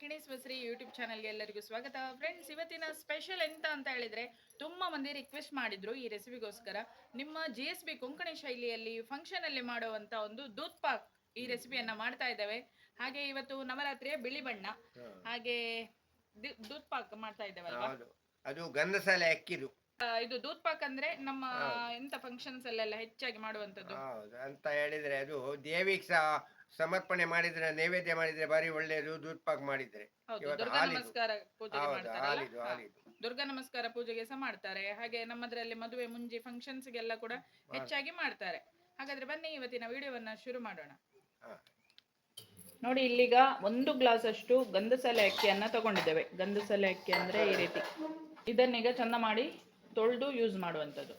ಕಿಣಿಸ್ ಬಸ್ರಿ YouTube ಚಾನಲ್ಗೆ ಎಲ್ಲರಿಗೂ ಸ್ವಾಗತ. ಫ್ರೆಂಡ್ಸ್ ಇವತ್ತಿನ ಸ್ಪೆಷಲ್ ಎಂತ ಅಂತ ಹೇಳಿದ್ರೆ ತುಂಬಾ ಮಂದಿ ರಿಕ್ವೆಸ್ಟ್ ಮಾಡಿದ್ರು ಈ ರೆಸಿಪಿಗೋಸ್ಕರ ನಿಮ್ಮ ಜಿ ಎಸ್ ಬಿ ಕೊಂಕಣಿ ಶೈಲಿಯಲ್ಲಿ ಫಂಕ್ಷನ್ ಅಲ್ಲಿ ಮಾಡುವಂತ ಒಂದು ದೂತ್ ಪಾಕ್ ಈ ರೆಸಿಪಿಯನ್ನ ಮಾಡ್ತಾ ಇದ್ದಾವೆ. ಹಾಗೆ ಇವತ್ತು ನವರಾತ್ರಿಯ ಬಿಳಿ ಬಣ್ಣ. ಹಾಗೆ ದೂತ್ ಪಾಕ್ ಮಾಡ್ತಾ ಇದ್ದಾವೆ ಅದು ಗಂಧಸಾಲೆ ಅಕ್ಕಿದು. ಇದು ದೂತ್ ಪಾಕ್ ಅಂದ್ರೆ ನಮ್ಮ ಎಂತ ಫಂಕ್ಷನ್ಸ್ ಅಲ್ಲೆಲ್ಲ ಹೆಚ್ಚಾಗಿ ಮಾಡುವಂತದ್ದು ಅಂತ ಹೇಳಿದ್ರೆ ಅದು ದೇವಿಗೆ ಸಹ ಸಮರ್ಪಣೆ ಮಾಡಿದ್ರೆ ನೈವೇದ್ಯ ಮಾಡಿದ್ರೆ ಬಾರಿ ಒಳ್ಳೆಯದು ಪಾಕ್ ಮಾಡಿದ್ರೆ. ಹೌದು ಇವತ್ತು ದುರ್ಗಾ ಹಾಲಿದು. ನಮಸ್ಕಾರ ಪೂಜೆಗೆ ಹೌದು ಮಾಡ್ತಾರಲ್ಲ ಹಾಲಿದು ಹಾಲಿದು. ದುರ್ಗಾ ನಮಸ್ಕಾರ ಪೂಜೆಗೆ ಸಹ ಮಾಡ್ತಾರೆ. ಹಾಗೆ ನಮ್ಮದ್ರಲ್ಲಿ ಮದುವೆ ಮುಂಜಿ ಫಂಕ್ಷನ್ಸ್ ಗೆಲ್ಲ ಕೂಡ ಹೆಚ್ಚಾಗಿ ಮಾಡ್ತಾರೆ. ಹಾಗಾದ್ರೆ ಬನ್ನಿ ಇವತ್ತಿನ ವಿಡಿಯೋವನ್ನ ಶುರು ಮಾಡೋಣ. ಹಾ. ನೋಡಿ ಇಲ್ಲಿಗ ಒಂದು ಗ್ಲಾಸ್ ಅಷ್ಟು ಗಂಧಸಲೆ ಅಕ್ಕಿಯನ್ನ ತಗೊಂಡಿದ್ದೇವೆ. ಗಂಧಸಲೆ ಅಕ್ಕಿ ಅಂದ್ರೆ ಈ ರೀತಿ. ಇದನ್ನೀಗ ಚಂದ ಮಾಡಿ ತೊಳೆದು ಯೂಸ್ ಮಾಡುವಂಥದ್ದು.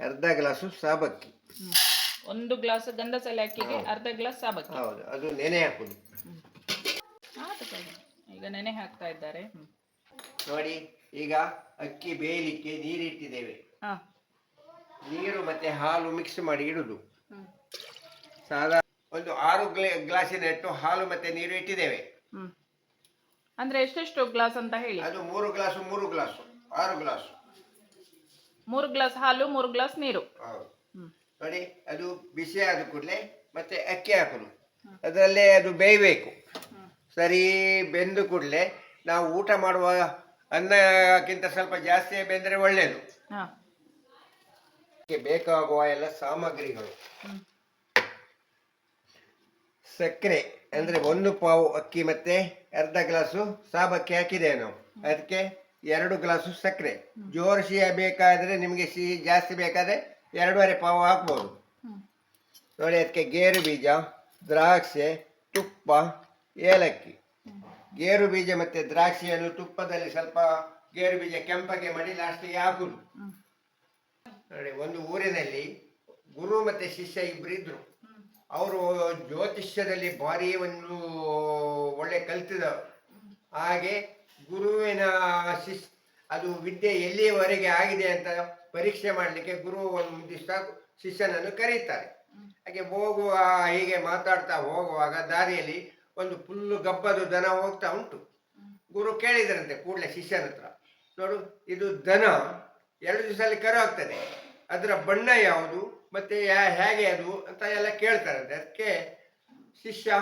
ಅರ್ಧ ಗ್ಲಾಸು ಸಾಬಕ್ಕಿ. ಹ್ಮ್. ಒಂದು ಗ್ಲಾಸ್ ಗಂಧಸಾಲೆ ಅಕ್ಕಿಗೆ ಅರ್ಧ ಗ್ಲಾಸ್ ಸಾಬಕ್ಕಿ ಹೌದು ಅದು ನೆನೆ ಹಾಕುದು. ಈಗ ನೆನೆ ಹಾಕ್ತಾ ಇದ್ದಾರೆ. ನೋಡಿ ಈಗ ಅಕ್ಕಿ ಬೇಯಲಿಕ್ಕೆ ನೀರಿಟ್ಟಿದ್ದೇವೆ. ಹಾ. ನೀರು ಮತ್ತೆ ಹಾಲು ಮಿಕ್ಸ್ ಮಾಡಿ ಇಡುದು. ಸಾದಾ ಒಂದು ಆರು ಗ್ಲಾ- ಗ್ಲಾಸಿನಷ್ಟು ಹಾಲು ಮತ್ತೆ ನೀರು ಇಟ್ಟಿದ್ದೇವೆ. ಹ್ಮ್. ಅಂದ್ರೆ ಎಷ್ಟೆಷ್ಟು ಗ್ಲಾಸ್ ಅಂತ ಹೇಳಿ? ಅದು ಮೂರು ಗ್ಲಾಸು ಮೂರು ಗ್ಲಾಸು ಆರು ಗ್ಲಾಸು. ಮೂರು ಗ್ಲಾಸ್ ಹಾಲು ಮೂರು ಗ್ಲಾಸ್ ನೀರು. ಹೌದು. ನೋಡಿ ಅದು ಬಿಸಿ ಆದ ಕೂಡಲೇ ಮತ್ತೆ ಅಕ್ಕಿ ಹಾಕೋದು ಅದರಲ್ಲೇ ಅದು ಬೇಯಬೇಕು. ಸರಿ ಬೆಂದ ಕೂಡಲೇ ನಾವು ಊಟ ಮಾಡುವ ಅನ್ನಕ್ಕಿಂತ ಸ್ವಲ್ಪ ಜಾಸ್ತಿ ಬೆಂದರೆ ಒಳ್ಳೆಯದು ಬೇಕಾಗುವ ಎಲ್ಲ ಸಾಮಗ್ರಿಗಳು. ಸಕ್ಕರೆ ಅಂದ್ರೆ ಒಂದು ಪಾವು ಅಕ್ಕಿ ಮತ್ತೆ ಅರ್ಧ ಗ್ಲಾಸು ಸಾಬಕ್ಕಿ ಹಾಕಿದ್ದೇವೆ ನಾವು. ಅದಕ್ಕೆ ಎರಡು ಗ್ಲಾಸು ಸಕ್ಕರೆ. ಜೋರು ಸಿಹಿ ಬೇಕಾದ್ರೆ ನಿಮಗೆ ಸಿಹಿ ಜಾಸ್ತಿ ಬೇಕಾದ್ರೆ ಎರಡೂವರೆ ಪಾವು ಹಾಕ್ಬೋದು. ನೋಡಿ ಅದಕ್ಕೆ ಗೇರು ಬೀಜ ದ್ರಾಕ್ಷೆ ತುಪ್ಪ ಏಲಕ್ಕಿ. ಗೇರು ಬೀಜ ಮತ್ತೆ ದ್ರಾಕ್ಷಿಯನ್ನು ತುಪ್ಪದಲ್ಲಿ ಸ್ವಲ್ಪ ಗೇರು ಬೀಜ ಕೆಂಪಗೆ ಮಾಡಿ ಲಾಸ್ಟಿಗೆ ಹಾಕುದು. ನೋಡಿ ಒಂದು ಊರಿನಲ್ಲಿ ಗುರು ಮತ್ತೆ ಶಿಷ್ಯ ಇಬ್ರು ಇದ್ರು. ಅವರು ಜ್ಯೋತಿಷ್ಯದಲ್ಲಿ ಭಾರಿ ಒಂದು ಒಳ್ಳೆ ಕಲ್ತಿದವರು ಹಾಗೆ ಗುರುವಿನ ಶಿಶ್ ಅದು ವಿದ್ಯೆ ಎಲ್ಲಿಯವರೆಗೆ ಆಗಿದೆ ಅಂತ ಪರೀಕ್ಷೆ ಮಾಡಲಿಕ್ಕೆ ಗುರು ಒಂದು ದಿವಸ ಶಿಷ್ಯನನ್ನು ಕರೀತಾರೆ. ಹಾಗೆ ಹೋಗುವ ಹೀಗೆ ಮಾತಾಡ್ತಾ ಹೋಗುವಾಗ ದಾರಿಯಲ್ಲಿ ಒಂದು ಫುಲ್ಲು ಗಬ್ಬದು ದನ ಹೋಗ್ತಾ ಉಂಟು. ಗುರು ಕೇಳಿದ್ರಂತೆ ಕೂಡಲೇ ಶಿಷ್ಯನ ಹತ್ರ ನೋಡು ಇದು ದನ ಎರಡು ದಿವಸದಲ್ಲಿ ಕರು ಆಗ್ತದೆ. ಅದರ ಬಣ್ಣ ಯಾವುದು ಮತ್ತೆ ಯಾ- ಹೇಗೆ ಅದು ಅಂತ ಎಲ್ಲ ಕೇಳ್ತಾರಂತೆ. ಅದಕ್ಕೆ ಶಿಷ್ಯ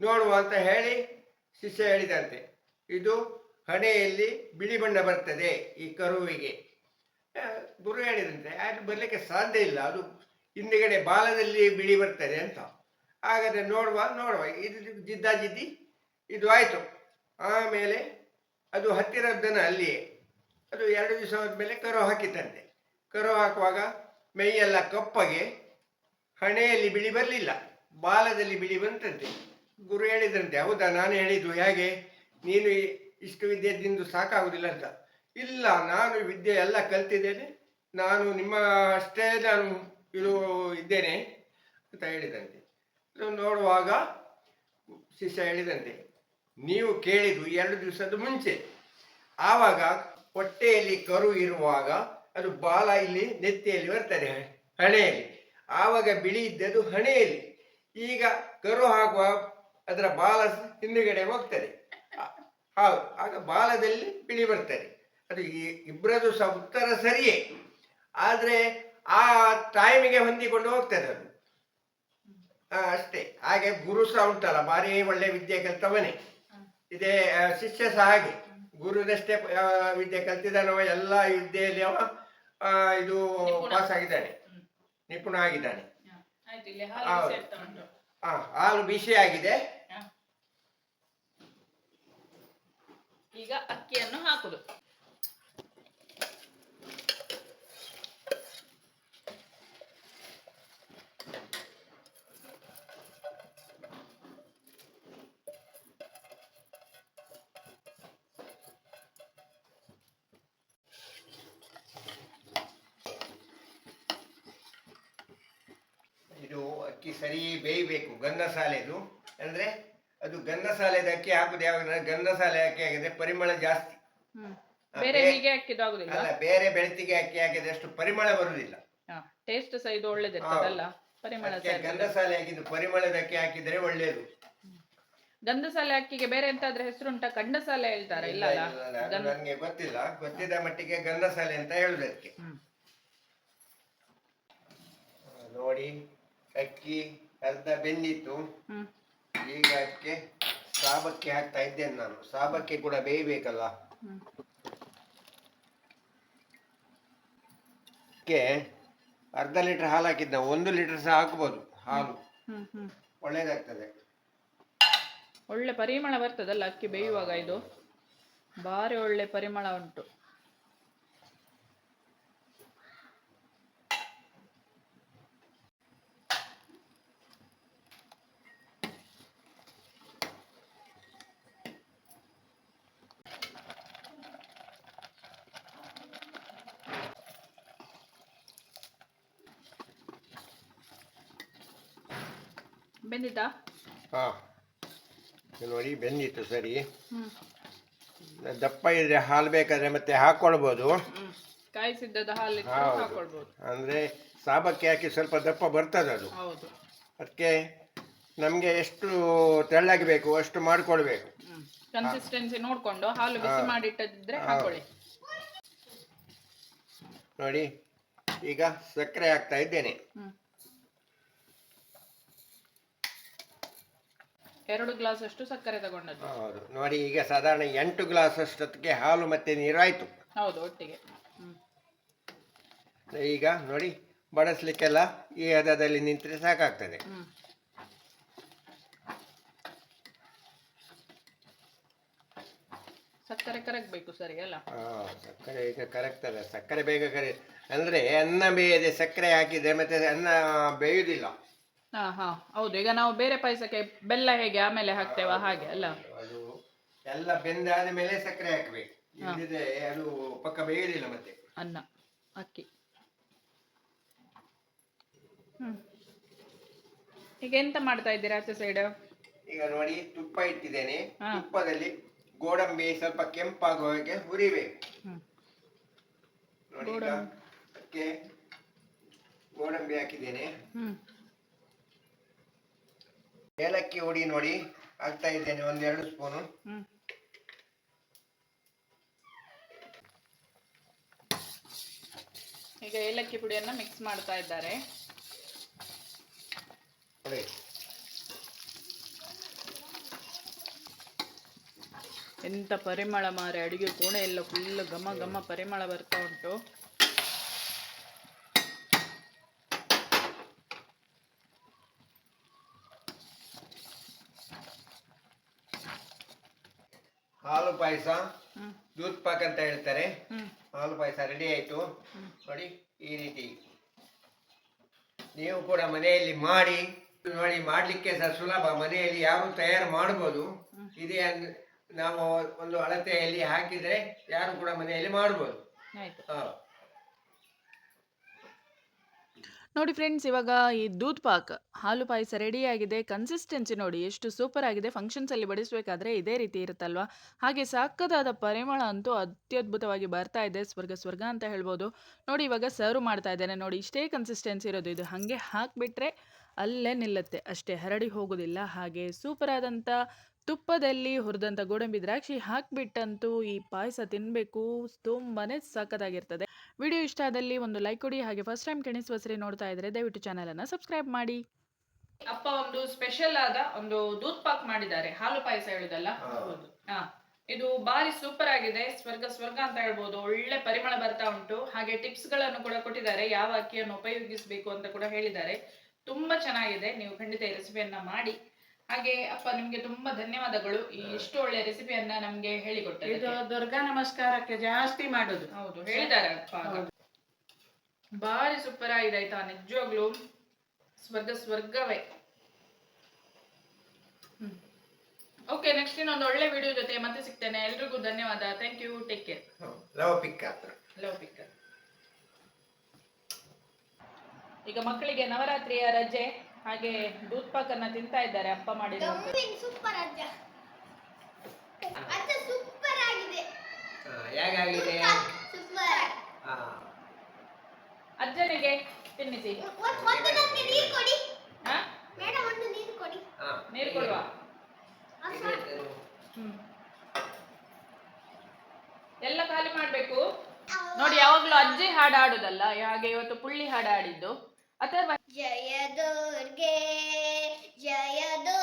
ನೋಡುವ ಅಂತ ಹೇಳಿ ಶಿಷ್ಯ ಹೇಳಿದಂತೆ ಇದು ಹಣೆಯಲ್ಲಿ ಬಿಳಿ ಬಣ್ಣ ಬರ್ತದೆ ಈ ಕರುವಿಗೆ. ಗುರು ಹೇಳಿದಂತೆ, ಅದು ಬರಲಿಕ್ಕೆ ಸಾಧ್ಯ ಇಲ್ಲ. ಅದು ಹಿಂದೆಗಡೆ ಬಾಲದಲ್ಲಿ ಬಿಳಿ ಬರ್ತದೆ ಅಂತ. ಹಾಗಾದ್ರೆ ನೋಡುವ ನೋಡುವ. ಇದು ಜಿದ್ದಾಜಿದ್ದಿ ಇದು ಆಯಿತು. ಆಮೇಲೆ ಅದು ಹತ್ತಿರದ್ದನ ಅಲ್ಲಿಯೇ, ಅದು ಎರಡು ದಿವಸ ಆದಮೇಲೆ ಕರು ಹಾಕಿತಂತೆ ಕರು ಹಾಕುವಾಗ ಮೈಯೆಲ್ಲ ಕಪ್ಪಗೆ ಹಣೆಯಲ್ಲಿ ಬಿಳಿ ಬರಲಿಲ್ಲ. ಬಾಲದಲ್ಲಿ ಬಿಳಿ ಬಂತಂತೆ. ಗುರು ಹೇಳಿದ್ರಂತೆ ಹೌದಾ, ನಾನು ಹೇಳಿದ್ದು ಹೇಗೆ? ನೀನು ಇಷ್ಟು ವಿದ್ಯೆ ತಿಂದು ಸಾಕಾಗುವುದಿಲ್ಲ ಅಂತ. ಇಲ್ಲ, ನಾನು ವಿದ್ಯೆ ಎಲ್ಲ ಕಲ್ತಿದ್ದೇನೆ. ನಾನು ನಿಮ್ಮ ಅಷ್ಟೇ ನಾನು ಇದು ಇದ್ದೇನೆ ಅಂತ ಹೇಳಿದಂತೆ. ನೋಡುವಾಗ ಶಿಷ್ಯ ಹೇಳಿದಂತೆ, ನೀವು ಕೇಳಿದ್ದು ಎರಡು ದಿವಸದ ಮುಂಚೆ. ಆವಾಗ ಹೊಟ್ಟೆಯಲ್ಲಿ ಕರು ಇರುವಾಗ ಅದು ಬಾಲ ಇಲ್ಲಿ ನೆತ್ತಿಯಲ್ಲಿ ಬರ್ತದೆ, ಹಣೆಯಲ್ಲಿ. ಆವಾಗ ಬಿಳಿ ಇದ್ದದ್ದು ಹಣೆಯಲ್ಲಿ. ಈಗ ಕರು ಹಾಕುವ ಅದರ ಬಾಲ ಹಿಂದುಗಡೆ ಹೋಗ್ತದೆ. ಹೌದು, ಆಗ ಬಾಲದಲ್ಲಿ ಬಿಳಿ ಬರ್ತದೆ. ಅದು ಇಬ್ಬರದು ಸಹ ಉತ್ತರ ಸರಿಯೇ. ಆದರೆ ಆ ಟೈಮಿಗೆ ಹೊಂದಿಕೊಂಡು ಹೋಗ್ತದೆ ಅದು ಅಷ್ಟೇ. ಹಾಗೆ ಗುರು ಸಹ ಉಂಟಲ್ಲ ಭಾರಿ ಒಳ್ಳೆ ವಿದ್ಯೆ ಕಲ್ತವನೇ. ಇದೇ ಶಿಷ್ಯ ಸಹ ಹಾಗೆ. ಗುರುದಷ್ಟೇ ವಿದ್ಯೆ ಕಲ್ತಿದ್ದಾನವ ಎಲ್ಲ ವಿದ್ಯೆಯಲ್ಲಿ ಅವ ಇದು. ಪಾಸ್ ಆಗಿದ್ದಾನೆ ನಿಪುಣ ಆಗಿದ್ದಾನೆ. ಹಾಲು ಬಿಸಿ ಆಗಿದೆ. ಈಗ ಅಕ್ಕಿಯನ್ನು ಹಾಕುದು. ಅಕ್ಕಿ ಸರಿ ಬೇಯಬೇಕು ಗಂಧಸಾಲೆದು ಅಂದ್ರೆ ಅದು ಗಂಧಸಾಲೆದ ಅಕ್ಕಿ ಹಾಕುದು ಯಾವಾಗ? ಗಂಧಸಾಲೆ ಅಕ್ಕಿ ಹಾಕಿದ್ರೆ ಪರಿಮಳ ಜಾಸ್ತಿ. ಬೇರೆ ಹೀಗೆ ಆಗುದಿಲ್ಲ? ಅಲ್ಲ ಬೇರೆ ಬೆಳತಿಗೆ ಅಕ್ಕಿ ಹಾಕಿದ್ರೆ ಅಷ್ಟು ಪರಿಮಳ ಬರುವುದಿಲ್ಲ ಟೇಸ್ಟ್ ಸಹ ಇದು ಒಳ್ಳೇದಿರ್ತದಲ್ಲ? ಪರಿಮಳ. ಗಂಧಸಾಲೆ ಹಾಕಿದ್ದು ಪರಿಮಳದ ಅಕ್ಕಿ ಹಾಕಿದ್ರೆ ಒಳ್ಳೇದು. ಗಂಧಸಾಲೆ ಅಕ್ಕಿಗೆ ಬೇರೆ ಎಂತಾದ್ರೆ ಹೆಸರುಂಟ ಕಂಡಸಾಲೆ ಹೇಳ್ತಾರೆ ಇಲ್ಲ, ನನಗೆ ಗೊತ್ತಿಲ್ಲ. ಗೊತ್ತಿದ್ದ ಮಟ್ಟಿಗೆ ಗಂಧಸಾಲೆ ಅಂತ ಹೇಳುದಕ್ಕೆ. ನೋಡಿ. ಅಕ್ಕಿ ಅರ್ಧ ಬೆಂದಿತ್ತು ಈಗ ಅದಕ್ಕೆ ಸಾಬಕ್ಕೆ ಹಾಕ್ತಾ ಇದ್ದೇನೆ ನಾನು. ಸಾಬಕ್ಕೆ ಕೂಡ ಬೇಯಬೇಕಲ್ಲ. ಅದಕ್ಕೆ ಅರ್ಧ ಲೀಟರ್ ಹಾಲು ಹಾಕಿದ್ದ. ಒಂದು ಲೀಟರ್ ಸಹ ಹಾಕ್ಬೋದು ಹಾಲು. ಒಳ್ಳೇದಾಗ್ತದೆ. ಒಳ್ಳೆ ಪರಿಮಳ ಬರ್ತದಲ್ಲ ಅಕ್ಕಿ ಬೇಯುವಾಗ ಇದು? ಬಾರಿ ಒಳ್ಳೆ ಪರಿಮಳ ಉಂಟು. ಹಾಂ. ನೋಡಿ ಬೆಂದಿತ್ತು ಸರಿ. ದಪ್ಪ ಇದ್ರೆ ಹಾಲು ಬೇಕಾದ್ರೆ ಮತ್ತೆ ಹಾಕೊಳ್ಬೋದು. ಹ್ಮ್. ಹಾಲು ಹಾಲಿಟ್ಟು ಹೌದು. ಹಾಕೊಳ್ಬೋದು. ಅಂದ್ರೆ ಸಾಬಕ್ಕೆ ಹಾಕಿ ಸ್ವಲ್ಪ ದಪ್ಪ ಬರ್ತದೆ ಅದು. ಹೌದು. ಅದಕ್ಕೆ ನಮಗೆ ಎಷ್ಟು ತೆಳ್ಳಗೆ ಬೇಕು ಅಷ್ಟು ಮಾಡ್ಕೊಳ್ಬೇಕು. ಕನ್ಸಿಸ್ಟೆನ್ಸಿ ನೋಡ್ಕೊಂಡು ಹಾಲು ಬಿಸಿ ಮಾಡಿಟ್ಟಿದ್ರೆ ಹಾಕೊಳ್ಳಿ. ನೋಡಿ ಈಗ ಸಕ್ಕರೆ ಹಾಕ್ತಾ ಇದ್ದೇನೆ. ಹ್ಮ್. ಎರಡು ಗ್ಲಾಸ್ ಅಷ್ಟು ಸಕ್ಕರೆ ತಗೊಂಡದ್ದು. ಹೌದು. ನೋಡಿ ಈಗ ಸಾಧಾರಣ ಎಂಟು ಗ್ಲಾಸ್ ಅಷ್ಟೊತ್ತಿಗೆ ಹಾಲು ಮತ್ತೆ ನೀರು ಆಯ್ತು ಹೌದು ಒಟ್ಟಿಗೆ. ಹ್ಮ್. ಈಗ ನೋಡಿ ಬಡಿಸ್ಲಿಕ್ಕೆಲ್ಲ ಈ ಹದದಲ್ಲಿ ನಿಂತರೆ ಸಾಕಾಗ್ತದೆ. ಹ್ಮ್. ಸಕ್ಕರೆ ಕರಗಬೇಕು ಸರಿ ಅಲ್ಲ? ಸಕ್ಕರೆ ಈಗ ಕರಗ್ತದೆ. ಸಕ್ಕರೆ ಬೇಗ ಕರೆ ಅಂದ್ರೆ ಅನ್ನ ಬೇಯದೆ ಸಕ್ಕರೆ ಹಾಕಿದ್ರೆ ಮತ್ತೆ ಅನ್ನ ಬೇಯುವುದಿಲ್ಲ ಹಾ ಹಾ ಹೌದು. ಈಗ ನಾವು ಬೇರೆ ಪಾಯಸಕ್ಕೆ ಬೆಲ್ಲ ಹೇಗೆ ಆಮೇಲೆ ಹಾಕ್ತೇವ? ಹಾಗೆ ಅಲ್ಲ? ಅದು ಎಲ್ಲ ಬೆಂದಾದ ಮೇಲೆ ಸಕ್ಕರೆ ಹಾಕ್ಬೇಕು. ಇಲ್ಲದಿದ್ರೆ ಅದು ಪಕ್ಕ ಬೇಯುದಿಲ್ಲ ಮತ್ತೆ. ಅನ್ನ ಅಕ್ಕಿ. ಹ್ಮ್. ಈಗ ಎಂತ ಮಾಡ್ತಾ ಇದ್ದೀರಾ ಆಚೆ ಸೈಡ್ ಈಗ ನೋಡಿ ತುಪ್ಪ ಇಟ್ಟಿದ್ದೇನೆ. ಹಾ. ತುಪ್ಪದಲ್ಲಿ ಗೋಡಂಬಿ ಸ್ವಲ್ಪ ಕೆಂಪಾಗುವಾಗೆ ಹುರಿಬೇಕು. ಹ್ಮ್. ನೋಡಿ ಈಗ ಅದಕ್ಕೆ ಗೋಡಂಬಿ ಹಾಕಿದ್ದೇನೆ. ಹ್ಮ್. ಏಲಕ್ಕಿ ಹುಡಿ ನೋಡಿ ಹಾಕ್ತಾ ಇದ್ದೇನೆ ಒಂದೆರಡು ಸ್ಪೂನು ಈಗ ಏಲಕ್ಕಿ ಪುಡಿಯನ್ನ ಮಿಕ್ಸ್ ಮಾಡ್ತಾ ಇದ್ದಾರೆ. ಎಂತ ಪರಿಮಳ ಮಾರೆ ಅಡಿಗೆ ಕೋಣೆ ಎಲ್ಲ ಫುಲ್ ಘಮ ಘಮ ಪರಿಮಳ ಬರ್ತಾ ಉಂಟು ಹಾಲು ಪಾಯಸ ದೂದ್ ಪಾಕ್ ಅಂತ ಹೇಳ್ತಾರೆ. ಹಾಲು ಪಾಯಸ ರೆಡಿ ಆಯ್ತು. ನೋಡಿ ಈ ರೀತಿ. ನೀವು ಕೂಡ ಮನೆಯಲ್ಲಿ ಮಾಡಿ ನೋಡಿ ಮಾಡ್ಲಿಕ್ಕೆ ಸಹ ಸುಲಭ. ಮನೆಯಲ್ಲಿ ಯಾರು ತಯಾರು ಮಾಡ್ಬೋದು. ಇದೇ ನಾವು ಒಂದು ಅಳತೆಯಲ್ಲಿ ಹಾಕಿದ್ರೆ ಯಾರು ಕೂಡ ಮನೆಯಲ್ಲಿ ಮಾಡ್ಬೋದು. ಹಾ. ನೋಡಿ ಫ್ರೆಂಡ್ಸ್, ಇವಾಗ ಈ ದೂದ್ ಪಾಕ್, ಹಾಲು ಪಾಯಸ ರೆಡಿಯಾಗಿದೆ ಕನ್ಸಿಸ್ಟೆನ್ಸಿ ನೋಡಿ ಎಷ್ಟು ಸೂಪರ್ ಆಗಿದೆ. ಫಂಕ್ಷನ್ಸಲ್ಲಿ ಬಡಿಸಬೇಕಾದ್ರೆ ಇದೇ ರೀತಿ ಇರುತ್ತಲ್ವಾ? ಹಾಗೆ ಸಾಕದಾದ ಪರಿಮಳ ಅಂತೂ ಅತ್ಯದ್ಭುತವಾಗಿ ಬರ್ತಾ ಇದೆ. ಸ್ವರ್ಗ ಸ್ವರ್ಗ ಅಂತ ಹೇಳ್ಬೋದು. ನೋಡಿ ಇವಾಗ ಸರ್ವ್ ಮಾಡ್ತಾ ಇದ್ದೇನೆ. ನೋಡಿ ಇಷ್ಟೇ ಕನ್ಸಿಸ್ಟೆನ್ಸಿ ಇರೋದು. ಇದು ಹಾಗೆ ಹಾಕಿಬಿಟ್ರೆ ಅಲ್ಲೇ ನಿಲ್ಲುತ್ತೆ. ಅಷ್ಟೇ ಹರಡಿ ಹೋಗೋದಿಲ್ಲ ಹಾಗೆ ಸೂಪರ್ ಆದಂಥ ತುಪ್ಪದಲ್ಲಿ ಹುರಿದಂಥ ಗೋಡಂಬಿ ದ್ರಾಕ್ಷಿ ಹಾಕಿಬಿಟ್ಟಂತೂ ಈ ಪಾಯಸ ತಿನ್ನಬೇಕು ತುಂಬಾ ಸಖತ್ತಾಗಿರ್ತದೆ ವಿಡಿಯೋ ಇಷ್ಟ ಆದಲ್ಲಿ ಒಂದು ಲೈಕ್ ಕೊಡಿ ಹಾಗೆ ಫಸ್ಟ್ ಟೈಮ್ ಕೆಣಿಸುವಸರಿ ನೋಡ್ತಾ ಇದ್ರೆ ದಯವಿಟ್ಟು ಚಾನೆಲ್ ಅನ್ನ ಸಬ್ಸ್ಕ್ರೈಬ್ ಮಾಡಿ. ಅಪ್ಪ ಒಂದು ಸ್ಪೆಷಲ್ ಆದ ಒಂದು ದೂತ್ ಪಾಕ್ ಮಾಡಿದ್ದಾರೆ. ಹಾಲು ಪಾಯಸ ಹೇಳುದಲ್ಲ? ಹೌದು. ಹಾ. ಇದು ಬಾರಿ ಸೂಪರ್ ಆಗಿದೆ. ಸ್ವರ್ಗ ಸ್ವರ್ಗ ಅಂತ ಹೇಳ್ಬೋದು. ಒಳ್ಳೆ ಪರಿಮಳ ಬರ್ತಾ ಉಂಟು. ಹಾಗೆ ಟಿಪ್ಸ್ಗಳನ್ನು ಕೂಡ ಕೊಟ್ಟಿದ್ದಾರೆ. ಯಾವ ಅಕ್ಕಿಯನ್ನು ಉಪಯೋಗಿಸಬೇಕು ಅಂತ ಕೂಡ ಹೇಳಿದ್ದಾರೆ. ತುಂಬಾ ಚೆನ್ನಾಗಿದೆ. ನೀವು ಖಂಡಿತ ಈ ರೆಸಿಪಿಯನ್ನ ಮಾಡಿ. ಹಾಗೆ ಅಪ್ಪ ನಿಮ್ಗೆ ತುಂಬಾ ಧನ್ಯವಾದಗಳು. ಈ ಇಷ್ಟು ಒಳ್ಳೆ ರೆಸಿಪಿಯನ್ನ ನಮ್ಗೆ ಇದು ದುರ್ಗಾ ನಮಸ್ಕಾರಕ್ಕೆ ಜಾಸ್ತಿ ಮಾಡುದು. ಹೌದು ಹೇಳಿದ್ದಾರೆ ಅಪ್ಪ ಆಗ. ಬಾರಿ ಸೂಪರ್ ಆಗಿದೆ ಆಯ್ತಾ ನಿಜವಾಗ್ಲೂ ಸ್ವರ್ಗ ಸ್ವರ್ಗವೇ. ಓಕೆ ನೆಕ್ಸ್ಟ್ ಇನ್ನೊಂದು ಒಳ್ಳೆ ವಿಡಿಯೋ ಜೊತೆ ಮತ್ತೆ ಸಿಗ್ತೇನೆ. ಎಲ್ರಿಗೂ ಧನ್ಯವಾದ. Thank you take care love pick love pick. ಈಗ ಮಕ್ಕಳಿಗೆ ನವರಾತ್ರಿಯ ರಜೆ. ಹಾಗೆ ದೂದ್ ಪಾಕನ್ನ ತಿಂತಾ ಇದ್ದಾರೆ ಅಪ್ಪ ಮಾಡಿ ಸೂಪರ್ ಅಜ್ಜ. ಅಜ್ಜ ಸೂಪರ್ ಆಗಿದೆ. ಹೇಗಾಗಿದೆ ಸೂಪರ್ ಅಜ್ಜನಿಗೆ ತಿನ್ನಿಸಿ. ಒಂದು ನಮಗೆ ನೀರು ಕೊಡಿ. ಹಾ ಮೇಡಮ್ ಒಂದು ನೀರು ಕೊಡಿ. ಹಾ ನೀರು ಕೊಡುವ? ಎಲ್ಲ ಖಾಲಿ ಮಾಡ್ಬೇಕು? ನೋಡಿ ಯಾವಾಗ್ಲೂ ಅಜ್ಜಿ ಹಾಡು ಆಡುದಲ್ಲ ಹಾಗೆ ಇವತ್ತು ಪುಳ್ಳಿ ಹಾಡು ಆಡಿದ್ದು ಅಥವಾ ಜಯ ದುರ್ಗೆ ಜಯ ದುರ್ಗೆ